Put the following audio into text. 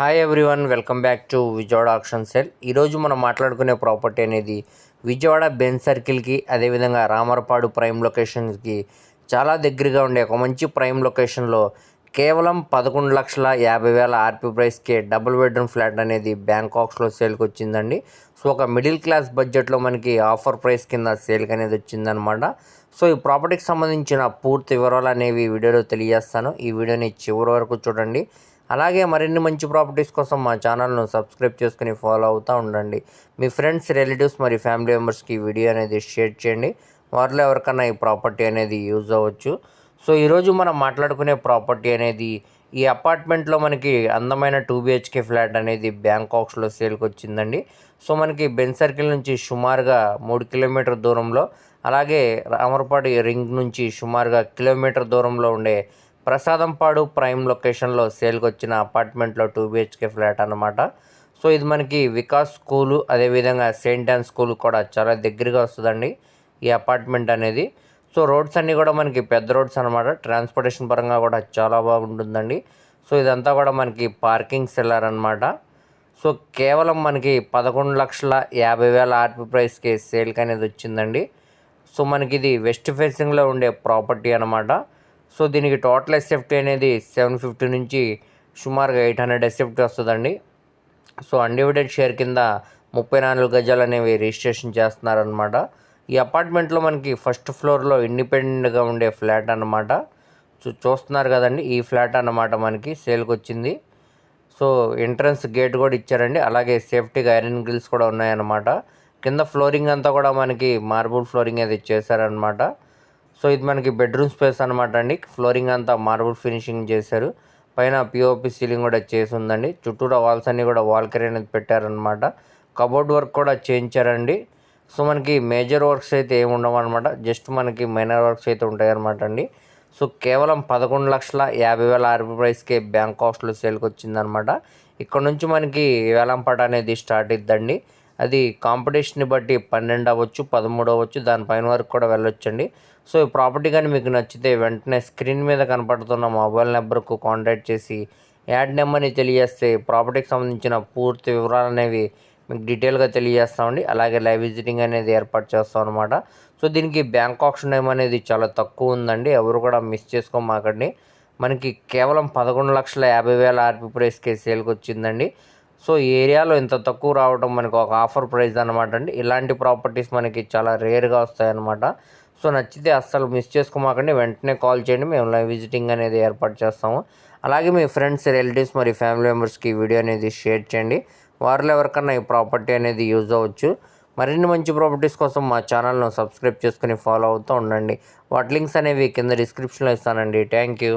Hi everyone welcome back to Vijayawada auction sale ఈరోజు మనం మాట్లాడుకునే ప్రాపర్టీ అనేది విజయవాడ బెన్ సర్కిల్కి అదేవిధంగా రామరపాడు ప్రైమ్ లొకేషన్కి చాలా దగ్గరగా ఉండే ఒక మంచి ప్రైమ్ లొకేషన్లో కేవలం పదకొండు లక్షల యాభై వేల ఆర్పీ ప్రైస్కే డబుల్ బెడ్రూమ్ ఫ్లాట్ అనేది బ్యాంకాక్స్లో సేల్కి వచ్చిందండి. సో ఒక మిడిల్ క్లాస్ బడ్జెట్లో మనకి ఆఫర్ ప్రైస్ కింద సేల్కి అనేది వచ్చిందనమాట సో ఈ ప్రాపర్టీకి సంబంధించిన పూర్తి వివరాలు అనేవి వీడియోలో తెలియజేస్తాను. ఈ వీడియోని చివరి వరకు చూడండి. అలాగే మరిన్ని మంచి ప్రాపర్టీస్ కోసం మా ఛానల్ను సబ్స్క్రైబ్ చేసుకుని ఫాలో అవుతూ ఉండండి. మీ ఫ్రెండ్స్ రిలేటివ్స్ మరి ఫ్యామిలీ మెంబర్స్కి ఈ వీడియో అనేది షేర్ చేయండి. వారిలో ఎవరికన్నా ఈ ప్రాపర్టీ అనేది యూజ్ అవ్వచ్చు. సో ఈరోజు మనం మాట్లాడుకునే ప్రాపర్టీ అనేది ఈ అపార్ట్మెంట్లో మనకి అందమైన టూ బిహెచ్కే ఫ్లాట్ అనేది బ్యాంకాక్స్లో సేల్కి వచ్చిందండి సో మనకి బెన్ సర్కిల్ నుంచి సుమారుగా మూడు కిలోమీటర్ దూరంలో అలాగే రామరపాటి రింగ్ నుంచి సుమారుగా కిలోమీటర్ దూరంలో ఉండే ప్రసాదంపాడు ప్రైమ్ లొకేషన్లో సేల్కి వచ్చిన అపార్ట్మెంట్లో టూ బిహెచ్కే ఫ్లాట్ అనమాట సో ఇది మనకి వికాస్ స్కూలు అదేవిధంగా సెయింట్ యాన్ స్కూల్ కూడా చాలా దగ్గరగా వస్తుందండి ఈ అపార్ట్మెంట్ అనేది. సో రోడ్స్ అన్నీ కూడా మనకి పెద్ద రోడ్స్ అనమాట ట్రాన్స్పోర్టేషన్ పరంగా కూడా చాలా బాగుంటుందండి. సో ఇదంతా కూడా మనకి పార్కింగ్ సెల్లర్ అనమాట సో కేవలం మనకి పదకొండు లక్షల యాభై వేల ఆర్పి ప్రైస్కి సేల్కి అనేది వచ్చిందండి. సో మనకి ఇది వెస్ట్ ఫేసింగ్లో ఉండే ప్రాపర్టీ అనమాట సో దీనికి టోటల్ ఎస్ఎఫ్టీ అనేది సెవెన్ ఫిఫ్టీ నుంచి సుమారుగా ఎయిట్ హండ్రెడ్ ఎస్ఎఫ్టీ వస్తుందండి. సో అన్డివిడెడ్ షేర్ కింద ముప్పై నాలుగు గజాలు అనేవి రిజిస్ట్రేషన్ చేస్తున్నారనమాట ఈ అపార్ట్మెంట్లో మనకి ఫస్ట్ ఫ్లోర్లో ఇండిపెండెంట్గా ఉండే ఫ్లాట్ అనమాట సో చూస్తున్నారు కదండి ఈ ఫ్లాట్ అన్నమాట మనకి సేల్కి వచ్చింది సో ఎంట్రన్స్ గేట్ కూడా ఇచ్చారండి అలాగే సేఫ్టీగా ఐరన్ గ్రిల్స్ కూడా ఉన్నాయన్నమాట. కింద ఫ్లోరింగ్ అంతా కూడా మనకి మార్బుల్ ఫ్లోరింగ్ అది చేశారనమాట సో ఇది మనకి బెడ్రూమ్ స్పేస్ అనమాట అండి. ఫ్లోరింగ్ అంతా మార్బుల్ ఫినిషింగ్ చేశారు. పైన పిఓపి సీలింగ్ కూడా చేసి ఉందండి. చుట్టూరా వాల్స్ అన్నీ కూడా వాల్కరీ అనేది పెట్టారనమాట కబోర్డ్ వర్క్ కూడా చేయించారండి. సో మనకి మేజర్ వర్క్స్ అయితే ఏమి ఉండవు అనమాట జస్ట్ మనకి మైనర్ వర్క్స్ అయితే ఉంటాయి అనమాట అండి. సో కేవలం పదకొండు లక్షల యాభై వేల ఆర్బీ ప్రైస్కే బ్యాంక్ బ్యాంకాక్స్లో సేల్కి వచ్చిందనమాట ఇక్కడ నుంచి మనకి వేలంపాట అనేది స్టార్ట్ ఇద్దండి అది కాంపిటీషన్ని బట్టి పన్నెండు అవ్వచ్చు పదమూడు అవ్వచ్చు దానిపైన వరకు కూడా వెళ్ళొచ్చండి. సో ఈ ప్రాపర్టీ కానీ మీకు నచ్చితే వెంటనే స్క్రీన్ మీద కనపడుతున్న మొబైల్ నెంబర్కు కాంటాక్ట్ చేసి యాడ్ నెంబర్ని తెలియజేస్తే ప్రాపర్టీకి సంబంధించిన పూర్తి వివరాలు అనేవి మీకు డీటెయిల్గా తెలియజేస్తామండి. అలాగే లైవ్ విజిటింగ్ అనేది ఏర్పాటు చేస్తాం అనమాట సో దీనికి బ్యాంక్ ఆప్షన్ టైం అనేది చాలా తక్కువ ఉందండి. ఎవరు కూడా మిస్ చేసుకోమాకండి. మనకి కేవలం పదకొండు లక్షల యాభై వేల ఆర్పీ ప్రైస్కి సేల్కి వచ్చిందండి. సో ఈ ఏరియాలో ఇంత తక్కువ రావడం మనకు ఒక ఆఫర్ ప్రైస్ అనమాట అండి. ఇలాంటి ప్రాపర్టీస్ మనకి చాలా రేర్గా వస్తాయన్నమాట. సో నచ్చితే అస్సలు మిస్ చేసుకోమాకండి. వెంటనే కాల్ చేయండి. మేము లైవ్ విజిటింగ్ అనేది ఏర్పాటు చేస్తాము. అలాగే మీ ఫ్రెండ్స్ రిలేటివ్స్ మరి ఫ్యామిలీ మెంబర్స్కి వీడియో అనేది షేర్ చేయండి. వారిలో ఎవరికన్నా ఈ ప్రాపర్టీ అనేది యూజ్ అవ్వచ్చు. మరిన్ని మంచి ప్రాపర్టీస్ కోసం మా ఛానల్ను సబ్స్క్రైబ్ చేసుకుని ఫాలో అవుతూ ఉండండి. వాటి లింక్స్ అనేవి కింద డిస్క్రిప్షన్లో ఇస్తానండి. Thank you